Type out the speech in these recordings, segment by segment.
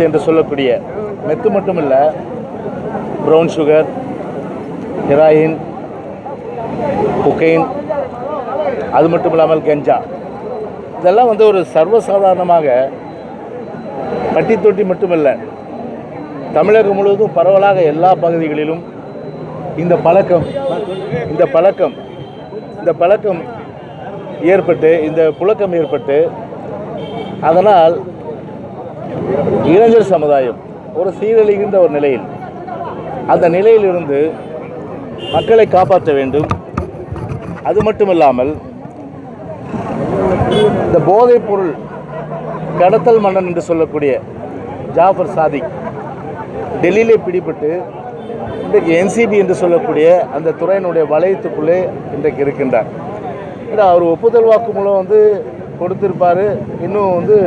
Drugs என்று சொல்லக்கூடிய மெத்து மட்டும் இல்லை ப்ரௌன் சுகர் ஹெராயின் குக்கெயின் அது மட்டும் இல்லாமல் கெஞ்சா இதெல்லாம் வந்து ஒரு சர்வசாதாரணமாக பட்டி தொட்டி மட்டுமல்ல தமிழகம் முழுவதும் பரவலாக எல்லா பகுதிகளிலும் இந்த பழக்கம் இந்த பழக்கம் இந்த பழக்கம் ஏற்பட்டு இந்த புழக்கம் ஏற்பட்டு அதனால் இளைஞர் சமுதாயம் ஒரு சீரழிகின்ற ஒரு நிலையில் அந்த நிலையிலிருந்து மக்களை காப்பாற்ற வேண்டும். அது மட்டுமில்லாமல் இந்த போதைப் பொருள் கடத்தல் மன்னன் என்று சொல்லக்கூடிய ஜாஃபர் சாதிக் டெல்லியிலே பிடிபட்டு இன்றைக்கு என்சிபி என்று சொல்லக்கூடிய அந்த துறையினுடைய வளையத்துக்குள்ளே இன்றைக்கு இருக்கின்றார். ஏன்னா அவர் ஒப்புதல் வாக்குமூலம் வந்து கொடுத்திருப்பார். இன்னும் வந்து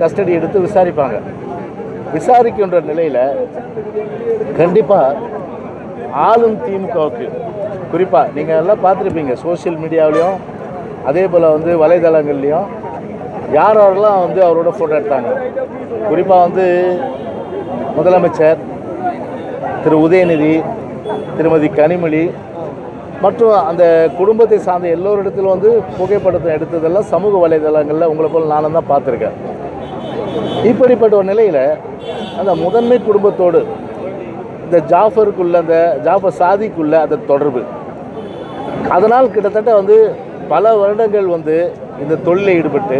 கஸ்டடி எடுத்து விசாரிப்பாங்க. விசாரிக்கின்ற நிலையில் கண்டிப்பாக ஆளும் திமுகவுக்கு குறிப்பாக நீங்கள் எல்லாம் பார்த்துருப்பீங்க சோஷியல் மீடியாவிலையும் அதே போல் வந்து வலைதளங்கள்லையும் யார் யாரெல்லாம் வந்து அவரோட ஃபோட்டோ எடுத்தாங்க? குறிப்பாக வந்து முதலமைச்சர் திரு உதயநிதி திருமதி கனிமொழி மற்றும் அந்த குடும்பத்தை சார்ந்த எல்லோரிடத்திலும் வந்து புகைப்படத்தை எடுத்ததெல்லாம் சமூக வலைதளங்களில் உங்களை போல் நானும் தான் பார்த்துருக்கேன். இப்படிப்பட்ட ஒரு நிலையில் அந்த முதன்மை குடும்பத்தோடு இந்த ஜாஃபருக்குள்ள அந்த ஜாஃபர் சாதிக்குள்ள அந்த தொடர்பு. அதனால் கிட்டத்தட்ட வந்து பல வருடங்கள் வந்து இந்த தொழிலில் ஈடுபட்டு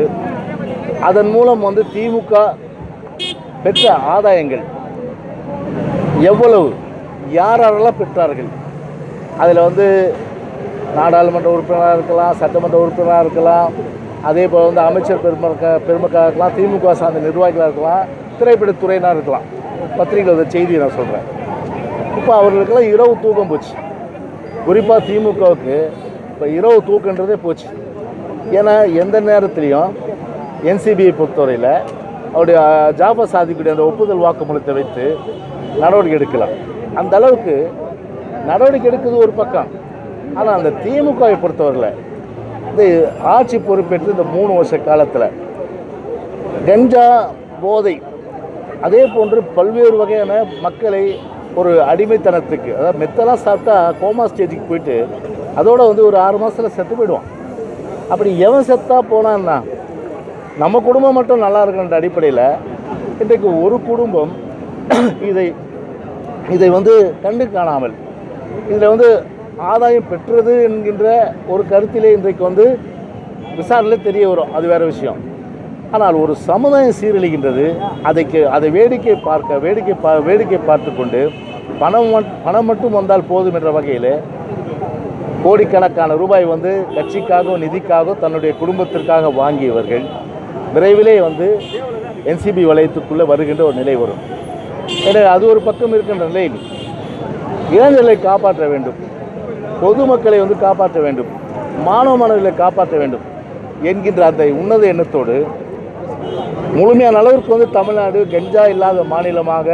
அதன் மூலம் வந்து திமுக பெற்ற ஆதாயங்கள் எவ்வளவு யாரெல்லாம் பெற்றார்கள்? அதில் வந்து நாடாளுமன்ற உறுப்பினராக இருக்கலாம் சட்டமன்ற உறுப்பினராக இருக்கலாம் அதே போல் வந்து அமைச்சர் பெருமக்க பெருமக்களாக இருக்கலாம் திமுக சார்ந்த நிர்வாகிகளாக இருக்கலாம் திரைப்படத்துறையினாக இருக்கலாம். பத்திரிகையில் செய்தி செய்தியை நான் சொல்கிறேன் இப்போ அவர்களுக்கெல்லாம் இரவு தூக்கம் போச்சு. குறிப்பாக திமுகவுக்கு இப்போ இரவு தூக்கன்றதே போச்சு. ஏன்னா எந்த நேரத்துலையும் என்சிபியை பொறுத்தவரையில் அவருடைய அஹ், சாதிக்கூடிய சாதிக்குடைய அந்த ஒப்புதல் வாக்குமூலத்தை வைத்து நடவடிக்கை எடுக்கலாம். அந்த அளவுக்கு நடவடிக்கை எடுக்கிறது ஒரு பக்கம். ஆனால் அந்த திமுகவை பொறுத்தவரையில் இந்த ஆட்சி பொறுப்பேற்று இந்த மூணு வருஷ காலத்தில் கஞ்சா போதை அதே போன்று பல்வேறு வகையான மக்களை ஒரு அடிமைத்தனத்துக்கு அதாவது மெத்தெல்லாம் சாப்பிட்டா கோமா ஸ்டேஜுக்கு போயிட்டு அதோட வந்து ஒரு ஆறு மாதத்தில் செத்து போயிடுவான். அப்படி எவன் செத்தா போனான்னா நம்ம குடும்பம் மட்டும் நல்லா இருக்குன்ற அடிப்படையில் இன்றைக்கு ஒரு குடும்பம் இதை இதை வந்து கண்டு காணாமல் இதில் வந்து ஆதாயம் பெற்றது என்கின்ற ஒரு கருத்திலே இன்றைக்கு வந்து விசாரணையில் தெரிய வரும். அது வேறு விஷயம். ஆனால் ஒரு சமுதாயம் சீரழிகின்றது அதைக்கு அதை வேடிக்கை பார்க்க வேடிக்கை பா வேடிக்கை பார்த்து கொண்டு பணம் பணம் மட்டும் வந்தால் போதும் என்ற வகையில் கோடிக்கணக்கான ரூபாய் வந்து கட்சிக்காகவும் நிதிக்காகவும் தன்னுடைய குடும்பத்திற்காக வாங்கியவர்கள் விரைவிலே வந்து என்சிபி வலயத்துக்குள்ளே வருகின்ற ஒரு நிலை வரும். எனவே அது ஒரு பக்கம் இருக்கின்ற நிலையில் இளைஞர்களை காப்பாற்ற வேண்டும். பொதுமக்களை வந்து காப்பாற்ற வேண்டும். மாணவ மாணவர்களை காப்பாற்ற வேண்டும் என்கின்ற அந்த உன்னத எண்ணத்தோடு முழுமையான அளவிற்கு வந்து தமிழ்நாடு கஞ்சா இல்லாத மாநிலமாக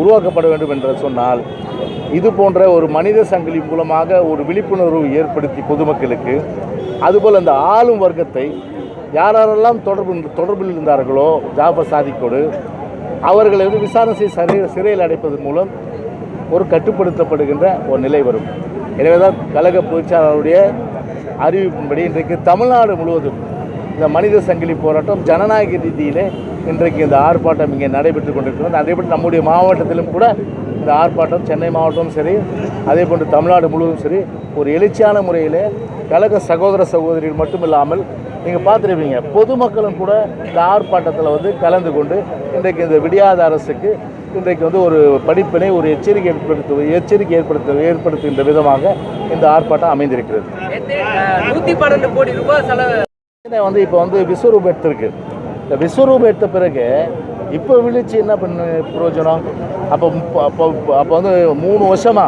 உருவாக்கப்பட வேண்டும் என்று சொன்னால் இது போன்ற ஒரு மனித சங்கிலி மூலமாக ஒரு விழிப்புணர்வு ஏற்படுத்தி பொதுமக்களுக்கு அதுபோல் அந்த ஆளும் வர்க்கத்தை யாரெல்லாம் தொடர்பு தொடர்பில் இருந்தார்களோ ஜாபர் சாதிக்கோடு அவர்களை வந்து விசாரணை செய்து சிறையில் அடைப்பதன் மூலம் ஒரு கட்டுப்படுத்தப்படுகின்ற ஒரு நிலை வரும். எனவே தான் கழக பொதுச்சாளருடைய அறிவிப்பின்படி இன்றைக்கு தமிழ்நாடு முழுவதும் இந்த மனித சங்கிலி போராட்டம் ஜனநாயக ரீதியிலே இன்றைக்கு இந்த ஆர்ப்பாட்டம் இங்கே நடைபெற்று கொண்டிருக்கிறது. அதேபோல் நம்முடைய மாவட்டத்திலும் கூட இந்த ஆர்ப்பாட்டம் சென்னை மாவட்டமும் சரி அதே போன்று தமிழ்நாடு முழுவதும் சரி ஒரு எழுச்சியான முறையில் கழக சகோதர சகோதரிகள் மட்டும் இல்லாமல் நீங்கள் பார்த்துருப்பீங்க பொதுமக்களும் கூட இந்த ஆர்ப்பாட்டத்தில் வந்து கலந்து கொண்டு இன்றைக்கு இந்த விடியாத அரசுக்கு இன்றைக்கு வந்து ஒரு படிப்பினை ஒரு எச்சரிக்கை ஏற்படுத்து எச்சரிக்கை ஏற்படுத்த ஏற்படுத்துகின்ற விதமாக இந்த ஆர்ப்பாட்டம் அமைந்திருக்கிறது. நூத்தி பன்னெண்டு கோடி ரூபாய் செலவு. வந்து இப்போ வந்து விஸ்வரூபம் எடுத்திருக்கு. இந்த விஸ்வரூபம் எடுத்த பிறகு இப்போ விழிச்சு என்ன பண்ண பிரயோஜனம்? அப்போ அப்போ அப்போ வந்து மூணு வருஷமா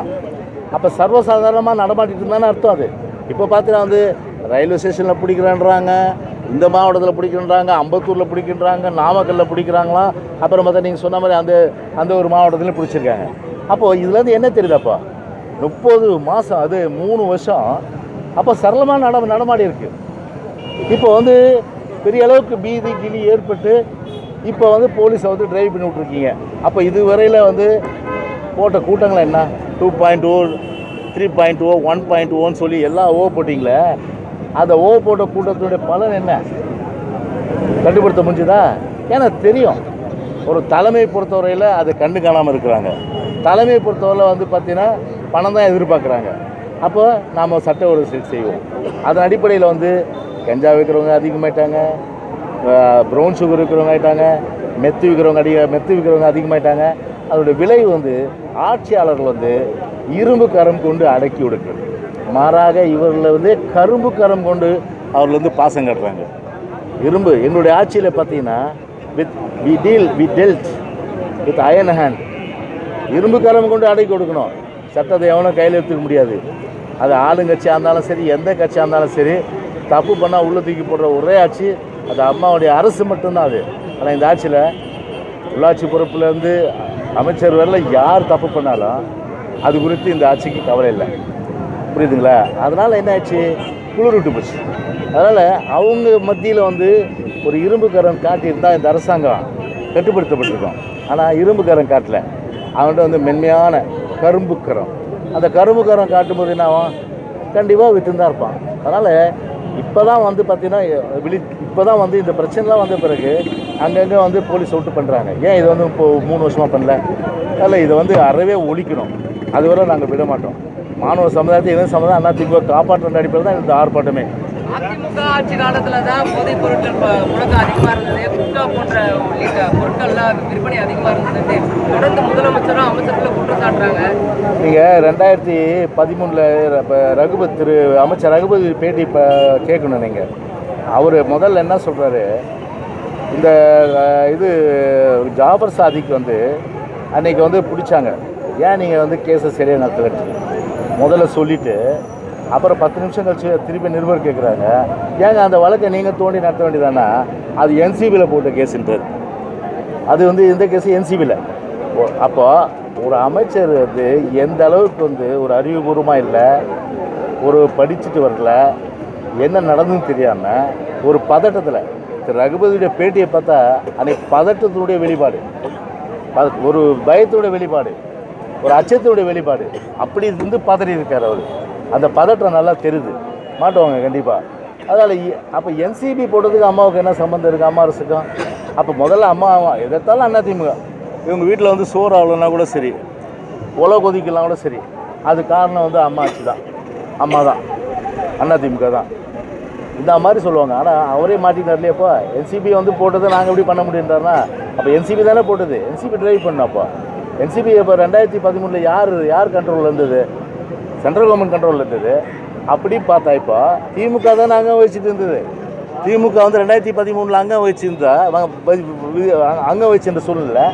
அப்போ சர்வசாதாரணமாக நடமாட்டிட்டு இருந்தானே அர்த்தம் அது. இப்போ பார்த்தீங்கன்னா வந்து ரயில்வே ஸ்டேஷனில் பிடிக்கிறேன்றாங்க. இந்த மாவட்டத்தில் பிடிக்கின்றாங்க அம்பத்தூரில் பிடிக்கின்றாங்க நாமக்கல்லில் பிடிக்கிறாங்களாம் அப்புறம் பார்த்தா நீங்கள் சொன்ன மாதிரி அந்த அந்த ஒரு மாவட்டத்துலையும் பிடிச்சிருக்காங்க. அப்போது இதுலேருந்து என்ன தெரியுதாப்பா முப்பது மாதம் அது மூணு வருஷம். அப்போ சரளமாக நட நடமாடி இருக்குது இப்போ வந்து பெரிய அளவுக்கு பீதி கிளி ஏற்பட்டு இப்போ வந்து போலீஸை வந்து டிரைவ் பண்ணி விட்ருக்கீங்க அப்போ இதுவரையில் வந்து போட்ட கூட்டங்கள் என்ன? Two point O three point O one point ஓன்னு சொல்லி எல்லாம் ஓ போட்டிங்களே அந்த ஓ போட்ட கூட்டத்தினுடைய பலன் என்ன? கட்டுப்படுத்த முடிஞ்சுதா? ஏன்னா தெரியும். ஒரு தலைமை பொறுத்தவரையில் அதை கண்டு காணாமல் இருக்கிறாங்க. தலைமையை பொறுத்தவரையில் வந்து பார்த்திங்கன்னா பணம் தான் எதிர்பார்க்குறாங்க. அப்போ நாம் சட்ட ஒழுங்கு செய்வோம். அதன் அடிப்படையில் வந்து கஞ்சா விற்கிறவங்க அதிகமாயிட்டாங்க. ப்ரௌன் சுகர் விற்கிறவங்க ஆகிட்டாங்க மெத்து விற்கிறவங்க அதிக மெத்து விற்கிறவங்க அதிகமாயிட்டாங்க. அதோடய விலை வந்து ஆட்சியாளர்கள் வந்து இரும்பு கரம் கொண்டு அடக்கி விடுக்கிறது மாறாக இவர்களை வந்து கரும்பு கரம் கொண்டு அவர்கள் வந்து பாசம் கட்டுறாங்க. இரும்பு எங்களுடைய ஆட்சியில் பார்த்தீங்கன்னா with we deal we dealt with iron hand இரும்பு கரம் கொண்டு அடை கொடுக்கணும். சட்டத்தை எவனும் கையில் எடுத்துக்க முடியாது. அது ஆளுங்கட்சியாக இருந்தாலும் சரி எந்த கட்சியாக இருந்தாலும் சரி தப்பு பண்ணால் உள்ள தூக்கி போடுற ஒரே ஆட்சி அது அம்மாவுடைய அரசு மட்டும்தான் அது. ஆனால் இந்த ஆட்சியில் உள்ளாட்சி பொறுப்புலேருந்து அமைச்சர் வரல யார் தப்பு பண்ணாலும் அது குறித்து இந்த ஆட்சிக்கு கவலை இல்லை. புரியுதுங்களா? அதனால் என்ன ஆச்சு குளிர் விட்டு போச்சு. அதனால் அவங்க மத்தியில் வந்து ஒரு இரும்பு காட்டியிருந்தால் இந்த அரசாங்கம் கட்டுப்படுத்தப்பட்டிருக்கோம். ஆனால் இரும்பு கரம் காட்டல. அவன்கிட்ட வந்து மென்மையான கரும்பு கரம் அந்த கரும்பு கரம் காட்டும்போது என்ன ஆகும்? கண்டிப்பாக விற்றுன்னு தான் இருப்பான். அதனால் இப்போ தான் வந்து பார்த்திங்கன்னா விழி இப்போ தான் வந்து இந்த பிரச்சனைலாம் வந்த பிறகு அங்கங்கே வந்து போலீஸ் அவுட்டு பண்ணுறாங்க ஏன் இது வந்து இப்போது மூணு வருஷமாக பண்ணல? அதில் இதை வந்து அறவே ஒழிக்கணும். அதுவரை நாங்கள் விட மாட்டோம். மாணவ சமுதாயத்தை எந்த சமுதாயம் அண்ணா திமுக காப்பாற்றுற அடிப்படையில் தான் இந்த ஆர்ப்பாட்டமே. அதிமுக ஆட்சி காலத்துல தான் போதைப் பொருட்கள் ப- புழக்கம் அதிகமா இருந்தது. குட்கா போன்ற உள்ளிட்ட பொருட்கள்லாம் விற்பனை அதிகமா இருந்தது. தொடர்ந்து முதலமைச்சரும் அமைச்சர்களும் குற்றம் சாட்டுறாங்க. நீங்கள் ரெண்டாயிரத்தி பதிமூணில் இப்போ ரகுபத் திரு அமைச்சர் ரகுபதி பேட்டி இப்போ கேட்கணும் நீங்கள் அவர் முதல்ல என்ன சொல்கிறாரு இந்த இது ஜாபர் சாதிக்கு வந்து அன்னைக்கு வந்து பிடிச்சாங்க. ஏன் நீங்கள் வந்து கேஸை சரியாக நடத்தலன்னு முதல்ல சொல்லிவிட்டு அப்புறம் பத்து நிமிஷம் கழிச்சு திருப்பி நிருபர் கேட்குறாங்க ஏங்க அந்த வழக்கை நீங்கள் தோண்டி நடத்த வேண்டியதானா? அது என்சிபியில் போட்ட கேஸுன்றது. அது வந்து இந்த கேஸ் என்சிபியில் அப்போது ஒரு அமைச்சர் வந்து எந்த அளவுக்கு வந்து ஒரு அறிவுபூர்வமாக இல்லை ஒரு படிச்சுட்டு வரல என்ன நடந்துன்னு தெரியாமல் ஒரு பதட்டத்தில் திரு ரகுபதியுடைய பேட்டியை பார்த்தா அன்னைக்கு பதட்டத்தினுடைய வெளிப்பாடு. ஒரு பயத்தினுடைய வெளிப்பாடு. ஒரு அச்சத்தினுடைய வெளிப்பாடு. அப்படி இருந்து பதறி இருக்கார் அவர். அந்த பதற்றம் நல்லா தெரியுது. மாட்டுவாங்க கண்டிப்பாக அதனால் அப்போ என்சிபி போட்டதுக்கு அம்மாவுக்கு என்ன சம்மந்தம் இருக்குது அம்மா அரசுக்கும். அப்போ முதல்ல அம்மா அம்மா எதைத்தாலும் அண்ணா திமுக. இவங்க வீட்டில் வந்து சோறு ஆகலன்னா கூட சரி. உலக கொதிக்கலாம் கூட சரி. அது காரணம் வந்து அம்மா ஆச்சு தான். அம்மா தான். அண்ணா திமுக தான். இந்த மாதிரி சொல்லுவாங்க. ஆனால் அவரே மாட்டினார் இல்லையாப்பா என்சிபி வந்து போட்டதை நாங்கள் எப்படி பண்ண முடியுன்றாருன்னா அப்போ என்சிபி தானே போட்டது. என்சிபி டிரைவ் பண்ணப்போ என்சிபி இப்போ ரெண்டாயிரத்தி பதிமூணில் யார் யார் கண்ட்ரோலில் இருந்தது? சென்ட்ரல் கவர்மெண்ட் கண்ட்ரோலில் இருந்தது. அப்படி பார்த்தா இப்போ திமுக தான் அங்கே வச்சுட்டு இருந்தது. திமுக வந்து ரெண்டாயிரத்தி பதிமூணில் அங்கே வச்சுருந்தா அங்கே வச்சுருந்த சூழ்நிலை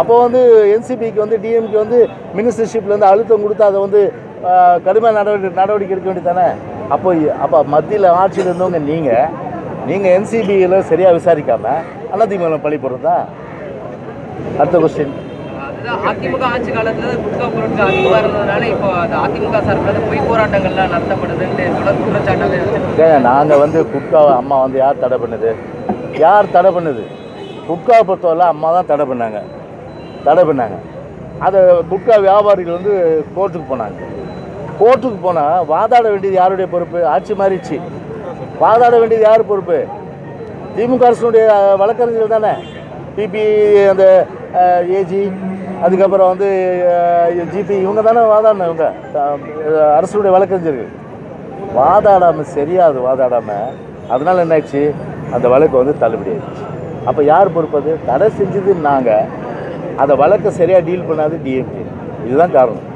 அப்போ வந்து என்சிபிக்கு வந்து டிஎம்கே வந்து மினிஸ்டர்ஷிப்லேருந்து அழுத்தம் கொடுத்து அதை வந்து கடுமையாக கடுமையான நடவடிக்கை நடவடிக்கை எடுக்க வேண்டியது தானே அப்போ அப்போ மத்தியில் ஆட்சியில் இருந்தவங்க நீங்கள் நீங்கள் என்சிபியில் சரியாக விசாரிக்காமல் அதிமுக பழி போடுறதா? அடுத்த கொஸ்டின் அதிமுக ஆட்சி காலத்துல குட்கா பொருட்கள் அதிகமா இருந்ததுனால இப்போ அது அதிமுக சார்பில் பொய் போராட்டங்கள்லாம் நடத்தப்படுதுன்னு தொடர் குற்றச்சாட்டாக நாங்கள் வந்து குட்காவை அம்மா வந்து யார் தடை பண்ணுது? யார் தடை பண்ணுது? குட்காவை பொறுத்தவரை அம்மா தான் தடை பண்ணாங்க. தடை பண்ணாங்க. அதை குட்கா வியாபாரிகள் வந்து கோர்ட்டுக்கு போனாங்க. கோர்ட்டுக்கு போனால் வாதாட வேண்டியது யாருடைய பொறுப்பு? ஆட்சி மாறிடுச்சு. வாதாட வேண்டியது யார் பொறுப்பு? திமுக அரசுடைய வழக்கறிஞர்கள் தானே. பிபி அந்த ஏஜி அதுக்கப்புறம் வந்து ஜிபி இவங்க தானே வாதாடணும் இவங்க அரசுடைய வழக்கறிஞர்கள் வாதாடாமல் சரியாது வாதாடாமல் அதனால் என்னாச்சு அந்த வழக்கு வந்து தள்ளுபடி ஆயிடுச்சு அப்போ யார் பொறுப்பது தடை செஞ்சது நாங்கள் அந்த வழக்கை சரியாக டீல் பண்ணாது டிஎம்கே இதுதான் காரணம்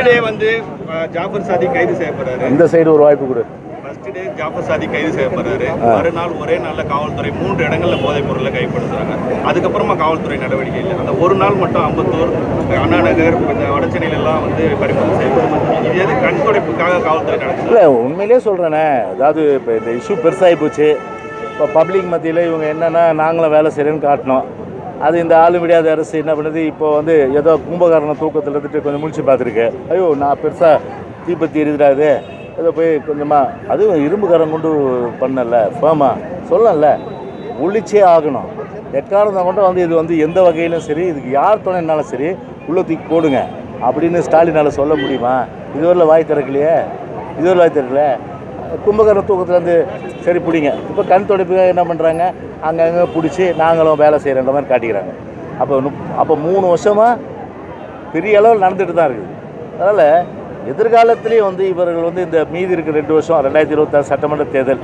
டே வந்து ஜாஃபர் சாதி கைது செய்யப்படுறாரு இந்த சைடு ஒரு வாய்ப்பு கொடு ஃபர்ஸ்ட் டே ஜாஃபர் சாதி கைது செய்யப்படுறாரு. மறுநாள் ஒரே நாள்ல காவல்துறை மூன்று இடங்கள்ல போதைப் பொருளை கைப்படுத்துறாங்க அதுக்கப்புறமா காவல்துறை நடவடிக்கை இல்லை. அந்த ஒரு நாள் மட்டும் அம்பத்தூர் அண்ணா நகர் இந்த வடசென்னையில எல்லாம் வந்து பறிமுதல் செய்யப்படுது இது எது கண்துடைப்புக்காக காவல்துறை நடக்குது இல்லை உண்மையிலே சொல்கிறேனே அதாவது இப்போ இந்த இஷ்யூ பெருசாகி போச்சு. இப்போ பப்ளிக் மத்தியில் இவங்க என்னென்னா நாங்களும் வேலை செய்கிறேன்னு காட்டினோம் அது இந்த ஆளு விடாத அரசு என்ன பண்ணுது? இப்போ வந்து ஏதோ கும்பகாரண தூக்கத்தில் இருந்துட்டு கொஞ்சம் முழிச்சு பார்த்துருக்கு. ஐயோ நான் பெருசாக தீப்பத்தி எரிதுடாது இதை போய் கொஞ்சமாக அதுவும் இரும்புக்காரன் கொண்டு பண்ணல ஃபேமா சொல்லல. ஒழிச்சே ஆகணும். எக்காரணம் கொண்டு வந்து இது வந்து எந்த வகையிலும் சரி இதுக்கு யார் துணைனாலும் சரி உள்ள தூக்கி போடுங்க அப்படின்னு ஸ்டாலினால் சொல்ல முடியுமா? இதுவரையில் வாய் திறக்கலையே? இதுவரை வாய் திறக்கல? கும்பகரண தூக்கத்துலேருந்து சரி பிடிங்க. இப்போ கண் துடைப்புக்காக என்ன பண்ணுறாங்க அங்கங்கே பிடிச்சி நாங்களும் வேலை செய்கிறன்ற மாதிரி காட்டிக்கிறாங்க. அப்போ அப்போ மூணு வருஷமாக பெரிய அளவில் நடந்துட்டு தான் இருக்குது. அதனால் எதிர்காலத்திலேயும் வந்து இவர்கள் வந்து இந்த மீதி இருக்கிற ரெண்டு வருஷம் ரெண்டாயிரத்தி இருபத்தாறு சட்டமன்ற தேர்தல்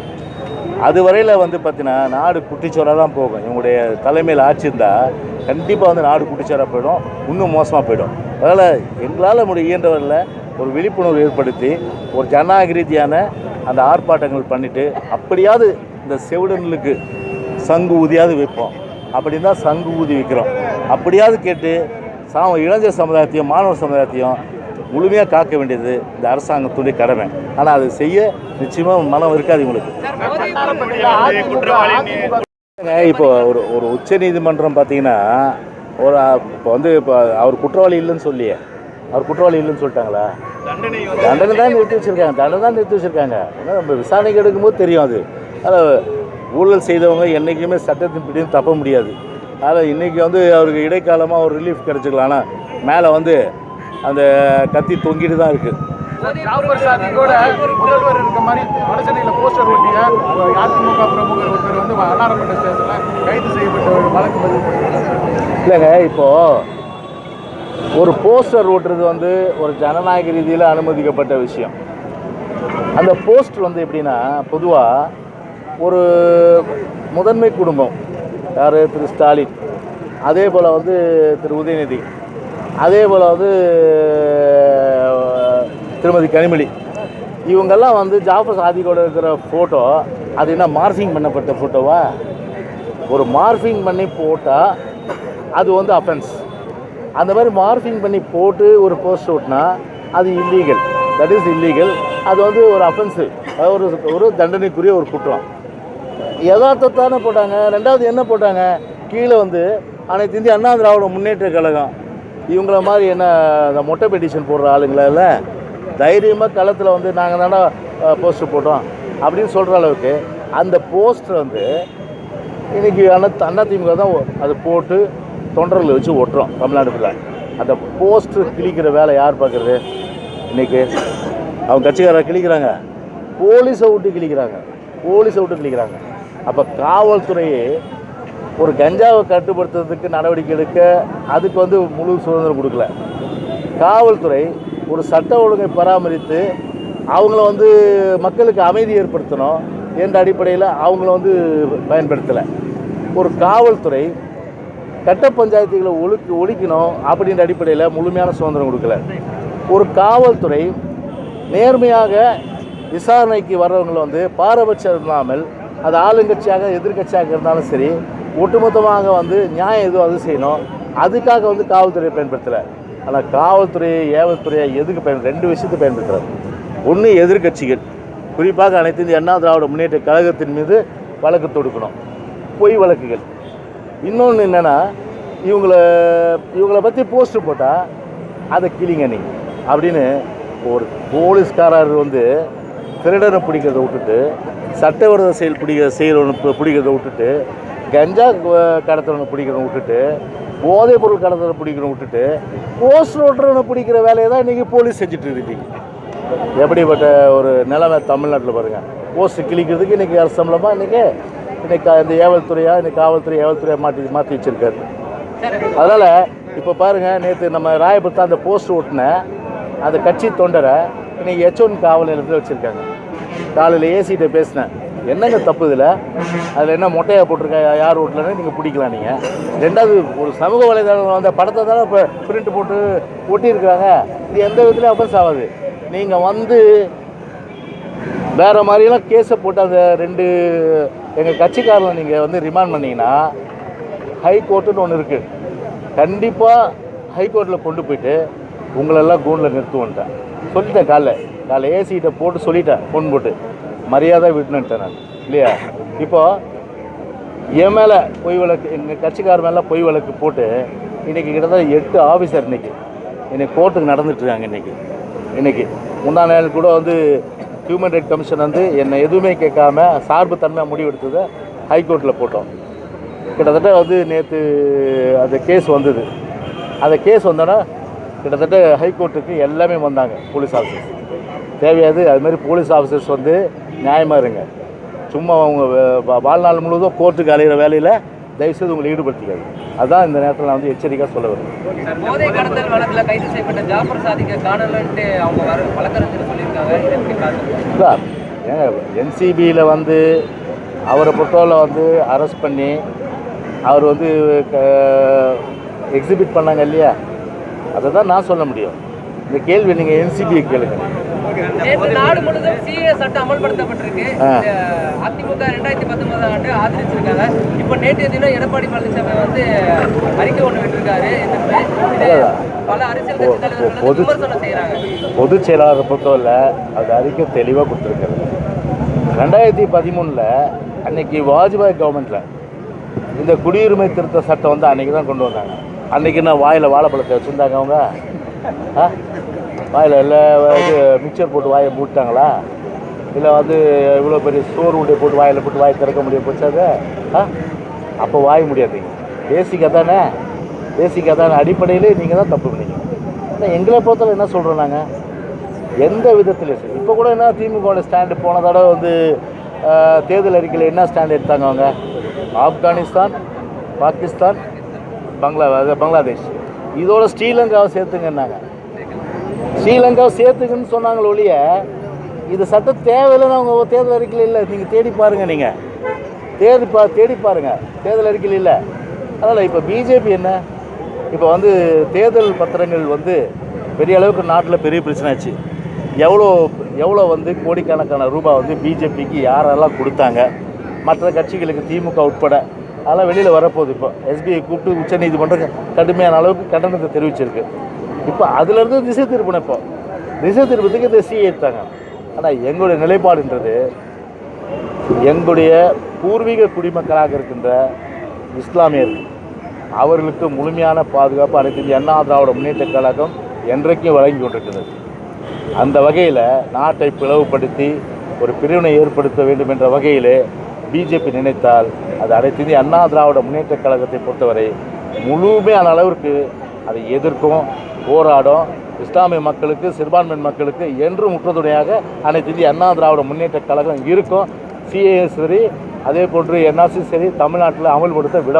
அது வரையில் வந்து பார்த்தீங்கன்னா நாடு குட்டிச்சோராக தான் போகும். இவங்களுடைய தலைமையில் ஆட்சி இருந்தால் கண்டிப்பாக வந்து நாடு குட்டிச்சோராக போயிடும் இன்னும் மோசமாக போயிடும். அதனால் எங்களால் முடிய இயன்றவரில் ஒரு விழிப்புணர்வு ஏற்படுத்தி ஒரு ஜனநாயக ரீதியான அந்த ஆர்ப்பாட்டங்கள் பண்ணிவிட்டு அப்படியாவது இந்த செவிடனுக்கு சங்கு ஊதியாவது வைப்போம். அப்படின்னு தான் சங்கு ஊதி வைக்கிறோம். அப்படியாவது கேட்டு சா இளைஞர் சமுதாயத்தையும் மாணவர் சமுதாயத்தையும் முழுமையாக காக்க வேண்டியது இந்த அரசாங்கத்துடைய கடமை. ஆனால் அது செய்ய நிச்சயமாக மனம் இருக்காது இவங்களுக்கு. இப்போ ஒரு ஒரு உச்ச நீதிமன்றம் பார்த்தீங்கன்னா ஒரு இப்போ வந்து இப்போ அவர் குற்றவாளி இல்லைன்னு சொல்லியே. அவர் குற்றவாளி இல்லைன்னு சொல்லிட்டாங்களா? தண்டனை தான் நிறுத்தி வச்சிருக்காங்க. தண்டனை தான் நிறுத்தி வச்சிருக்காங்க. ஏன்னா நம்ம விசாரணைக்கு எடுக்கும்போது தெரியும் அது. அதில் ஊழல் செய்தவங்க என்றைக்குமே சட்டத்தின் பிடியும் தப்ப முடியாது. அதில் இன்றைக்கி வந்து அவருக்கு இடைக்காலமாக ஒரு ரிலீஃப் கிடச்சிக்கலாம் ஆனால் மேலே வந்து அந்த கத்தி தொங்கிட்டு தான் இருக்குது ஜாஃபர் சாதிக்கோட முதல்வர் இருக்க மாதிரி வடசென்னையில் போஸ்டர் ஒட்டிய அதிமுக பிரமுகர் ஒருத்தர் வந்து அன்னாரப்பட்ட ஸ்டேஷனில் கைது செய்யப்பட்ட ஒரு வழக்கு பதிவு பண்ணியிருக்காங்க இல்லைங்க இப்போது ஒரு போஸ்டர் ஓட்டுறது வந்து ஒரு ஜனநாயக ரீதியில் அனுமதிக்கப்பட்ட விஷயம். அந்த போஸ்டர் வந்து எப்படின்னா பொதுவாக ஒரு முதன்மை குடும்பம் யார்? திரு ஸ்டாலின். அதே போல் வந்து திரு உதயநிதி. அதே போல் வந்து திருமதி கனிமொழி. இவங்கெல்லாம் வந்து ஜாஃபர் சாதிக்கோட இருக்கிற ஃபோட்டோ அது என்ன மார்ஃபிங் பண்ணப்பட்ட ஃபோட்டோவா ஒரு மார்ஃபிங் பண்ணி போட்டால் அது வந்து அஃபென்ஸ் அந்த மாதிரி மார்ஃபிங் பண்ணி போட்டு ஒரு போஸ்ட் ஓட்டினா அது இல்லீகல் தட் இஸ் இல்லீகல் அது வந்து ஒரு அஃபென்ஸு ஒரு ஒரு தண்டனைக்குரிய ஒரு குற்றம். யதார்த்தத்தானே போட்டாங்க. ரெண்டாவது என்ன போட்டாங்க? கீழே வந்து அனைத்து இந்திய அண்ணா திராவிட முன்னேற்ற கழகம். இவங்கள மாதிரி என்ன இந்த மொட்டை பெட்டிஷன் போடுற ஆளுங்களா தைரியமாக களத்தில் வந்து நாங்கள் தானே போஸ்டர் போட்டோம் அப்படின்னு சொல்கிற அளவுக்கு அந்த போஸ்டர் வந்து இன்றைக்கி அண்ணா அண்ணா திமுக தான் அது போட்டு தொண்டர்களை வச்சு ஒட்டுறோம் தமிழ்நாடு அந்த போஸ்டர் கிழிக்கிற வேலை யார் பார்க்குறது இன்றைக்கி அவங்க கட்சிக்காரர் கிழிக்கிறாங்க. போலீஸை விட்டு கிழிக்கிறாங்க. போலீஸை விட்டு கிழிக்கிறாங்க. அப்போ காவல்துறையே ஒரு கஞ்சாவை கட்டுப்படுத்துறதுக்கு நடவடிக்கை எடுக்க அதுக்கு வந்து முழு சுதந்திரம் கொடுக்கல. காவல்துறை ஒரு சட்ட ஒழுங்கை பராமரித்து அவங்கள வந்து மக்களுக்கு அமைதி ஏற்படுத்தணும் என்ற அடிப்படையில் அவங்கள வந்து பயன்படுத்தலை. ஒரு காவல்துறை கட்ட பஞ்சாயத்துகளை ஒழுக்கு ஒழிக்கணும் அப்படின்ற அடிப்படையில் முழுமையான சுதந்திரம் கொடுக்கல. ஒரு காவல்துறை நேர்மையாக விசாரணைக்கு வர்றவங்களை வந்து பாரபட்சம் இல்லாமல் அது ஆளுங்கட்சியாக எதிர்க்கட்சியாக இருந்தாலும் சரி ஒட்டுமொத்தமாக வந்து நியாயம் எதுவும் அது செய்யணும். அதுக்காக வந்து காவல்துறையை பயன்படுத்தலை. ஆனால் காவல்துறையை ஏவல்துறையை எதுக்கு பயன் ரெண்டு விஷயத்தை பயன்படுத்துகிறார் ஒன்று எதிர்க்கட்சிகள். குறிப்பாக அனைத்து இந்திய அண்ணா திராவிட முன்னேற்ற கழகத்தின் மீது வழக்கு தொடுக்கணும். பொய் வழக்குகள். இன்னொன்று என்னென்னா இவங்களை இவங்கள பற்றி போஸ்ட் போட்டால் அதை கிளிங்க நீங்கள் அப்படின்னு ஒரு போலீஸ்காரர் வந்து திருடனை பிடிக்கிறத விட்டுட்டு சட்டவிரோத செயல் பிடிக்கிற செயல் பி- பிடிக்கிறத விட்டுட்டு கஞ்சா கடத்தலனை கடத்துறவனை விட்டுட்டு போதைப் பொருள் கடத்தலை பிடிக்கிறவனை விட்டுட்டு போஸ்ட் ஓட்டுறவனை பிடிக்கிற வேலையை தான் இன்றைக்கி போலீஸ் செஞ்சுட்டு இருக்கீங்க எப்படிப்பட்ட ஒரு நிலைமை தமிழ்நாட்டில் பாருங்கள் போஸ்ட் கிழிக்கிறதுக்கு இன்றைக்கி அரசம்பளமாக இன்றைக்கி இன்றைக்கி இந்த ஏவல்துறையா இன்றைக்கி காவல்துறை ஏவல்துறையாக மாற்றி மாற்றி வச்சுருக்காரு. அதனால் இப்போ பாருங்கள் நேற்று நம்ம ராயபுரத்தில் அந்த போஸ்ட் ஓட்டின அந்த கட்சி தொண்டரை இன்றைக்கி எச்ஒன் காவல் நிலையத்தில் வச்சுருக்காங்க. காலையில் ஏசிகிட்ட பேசினேன். என்னங்க தப்பு இதில்? அதில் என்ன மொட்டையாக போட்டிருக்கா? யார் ஓட்டலன்னு நீங்கள் பிடிக்கலாம் நீங்கள் ரெண்டாவது ஒரு சமூக வலைதளம் அந்த படத்தை தானே இப்போ பிரிண்ட் போட்டு ஒட்டியிருக்கிறாங்க. இது எந்த விதத்துலையும் அஃபென்ஸ் ஆகாது. நீங்கள் வந்து வேறு மாதிரியெல்லாம் கேஸை போட்டு அந்த ரெண்டு எங்கள் கட்சிக்காரில் நீங்கள் வந்து ரிமாண்ட் பண்ணிங்கன்னா ஹைகோர்ட்டுன்னு ஒன்று இருக்குது கண்டிப்பாக ஹைகோர்ட்டில் கொண்டு போயிட்டு உங்களெல்லாம் கூண்டில் நிறுத்துவோன்ட்டேன். சொல்லிட்டேன் காலைல. காலைல ஏசிகிட்ட போட்டு சொல்லிட்டேன் ஃபோன் போட்டு. மரியாதை விட்டுனுட்டேன் நான். இல்லையா? இப்போ என் மேலே பொய் வழக்கு எங்கள் கட்சிக்கார மேலே பொய் வழக்கு போட்டு இன்றைக்கி கிட்டத்தட்ட எட்டு ஆஃபீஸர் இன்னைக்கு இன்றைக்கி கோர்ட்டுக்கு நடந்துட்டுருக்காங்க இன்றைக்கி இன்றைக்கி முந்தா நாள் கூட வந்து ஹியூமன் ரைட் கமிஷன் வந்து என்னை எதுவுமே கேட்காம சார்பு தன்மையாக முடிவெடுத்ததை ஹைகோர்ட்டில் போட்டோம். கிட்டத்தட்ட வந்து நேற்று அந்த கேஸ் வந்தது. அந்த கேஸ் வந்தோன்னா கிட்டத்தட்ட ஹைகோர்ட்டுக்கு எல்லாமே வந்தாங்க போலீஸ் ஆஃபீஸர்ஸ் தேவையாது. அதுமாரி போலீஸ் ஆஃபீஸர்ஸ் வந்து நியாயமாக இருங்க. சும்மா அவங்க வாழ்நாள் முழுவதும் கோர்ட்டுக்கு அலையிற வேலையில் தயவுசெய்து உங்களை ஈடுபடுத்திக்காது அதுதான் இந்த நேரத்தில் நான் வந்து எச்சரிக்கையாக சொல்ல வருவேன் போதை கடத்தல் வழக்குல கைது செய்யப்பட்ட ஜாஃபர் சாதிக்க காணலன்ட்டு அவங்க வர வழக்கறிஞர் சொல்லியிருக்காங்க. இதை எப்படி பார்க்கணும் சார் ஏங்க என்சிபியில் வந்து அவரை பொறுத்தவரை வந்து அரெஸ்ட் பண்ணி அவர் வந்து எக்ஸிபிட் பண்ணாங்க இல்லையா? அதை தான் நான் சொல்ல முடியும். இந்த கேள்வி நீங்கள் என்சிபியை கேளுங்க. நாடு முழுவதும் சிஏ சட்டம் அமல்படுத்தப்பட்டிருக்கு. அதிமுக ரெண்டாயிரத்தி பத்தொன்பதாம் ஆண்டு ஆதரிச்சிருக்காங்க. இப்போ நேற்றைய தினம் எடப்பாடி பழனிசாமி வந்து அறிக்கை ஒன்று விட்டிருக்காரு. பல அரசியல் கட்சி தலைவர்கள் செய்யறாங்க பொதுச் செயலாளரை பொறுத்தவரை அது அறிக்கை தெளிவாக கொடுத்துருக்காரு ரெண்டாயிரத்தி பதிமூணில் அன்னைக்கு வாஜ்பாய் கவர்மெண்ட்டில் இந்த குடியுரிமை திருத்த சட்டம் வந்து அன்னைக்கு தான் கொண்டு வந்தாங்க. அன்னைக்கு என்ன வாயில் வாழைப்பழத்தை வச்சுருந்தாங்க அவங்க. ஆ? வாயில் எல்லாம் இது மிக்சர் போட்டு வாயை மூட்டாங்களா இல்லை வந்து இவ்வளோ பெரிய சோறு உண்டை போட்டு வாயில் போட்டு வாயை திறக்க முடிய போச்சு அது? ஆ? அப்போ வாய முடியாதுங்க. பேசிக்காக தானே? பேசிக்காக தானே? அடிப்படையிலே நீங்கள் தான் தப்பு பண்ணீங்க. ஆனால் எங்களை பொறுத்தவரை என்ன சொல்கிறோம் நாங்கள் எந்த விதத்தில் சரி. இப்போ கூட என்ன திமுக ஸ்டாண்டு போன தடவை வந்து தேர்தல் அறிக்கையில் என்ன ஸ்டாண்ட் எடுத்தாங்க அவங்க? ஆப்கானிஸ்தான் பாகிஸ்தான் பங்களா பங்களாதேஷ். இதோட ஸ்ரீலங்காவை சேர்த்துங்கன்னாங்க. ஸ்ரீலங்கா சேர்த்துக்குன்னு சொன்னாங்களே ஒழிய இது சட்டம் தேவையில்லைன்னு அவங்க தேர்தல் அறிக்கையில் இல்லை. நீங்கள் தேடி பாருங்கள் நீங்கள் தேடி பா தேடி பாருங்கள் தேர்தல் அறிக்கையில் இல்லை. அதனால் இப்போ பிஜேபி என்ன? இப்போ வந்து தேர்தல் பத்திரங்கள் வந்து பெரிய அளவுக்கு நாட்டில் பெரிய பிரச்சனை ஆச்சு. எவ்வளோ எவ்வளோ வந்து கோடிக்கணக்கான ரூபாய் வந்து பிஜேபிக்கு யாரெல்லாம் கொடுத்தாங்க? மற்ற கட்சிகளுக்கு திமுக உட்பட. அதெல்லாம் வெளியில் வரப்போகுது இப்போ. எஸ்பிஐ கூப்பிட்டு உச்சநீதிமன்றம் கடுமையான அளவுக்கு கண்டனத்தை தெரிவிச்சிருக்கு. இப்போ அதுலேருந்து திசை திருப்பணும் இப்போ. திசை திருப்பத்துக்கு திசையை சிஏ எடுத்தாங்க. ஆனால் எங்களுடைய நிலைப்பாடுன்றது எங்களுடைய பூர்வீக குடிமக்களாக இருக்கின்ற இஸ்லாமியர் அவர்களுக்கு முழுமையான பாதுகாப்பு அனைத்து இந்திய அண்ணா திராவிட முன்னேற்ற கழகம் என்றைக்கும் வழங்கி கொண்டிருக்கிறது. அந்த வகையில் நாட்டை பிளவுபடுத்தி ஒரு பிரிவினை ஏற்படுத்த வேண்டும் என்ற வகையிலே பிஜேபி நினைத்தால் அது அனைத்து இந்திய அண்ணா திராவிட முன்னேற்ற கழகத்தை பொறுத்தவரை முழுமையான அளவிற்கு அதை எதிர்க்கும் போராடும் இஸ்லாமிய மக்களுக்கு சிறுபான்மை மக்களுக்கு என்றும் முற்றுதுணையாக அனைத்து இந்திய அண்ணா திராவிட முன்னேற்ற கழகம் இருக்கும். சிஏஎஸ் சரி அதே போன்று என்ஆர்சி சரி தமிழ்நாட்டில் அமல்படுத்த விட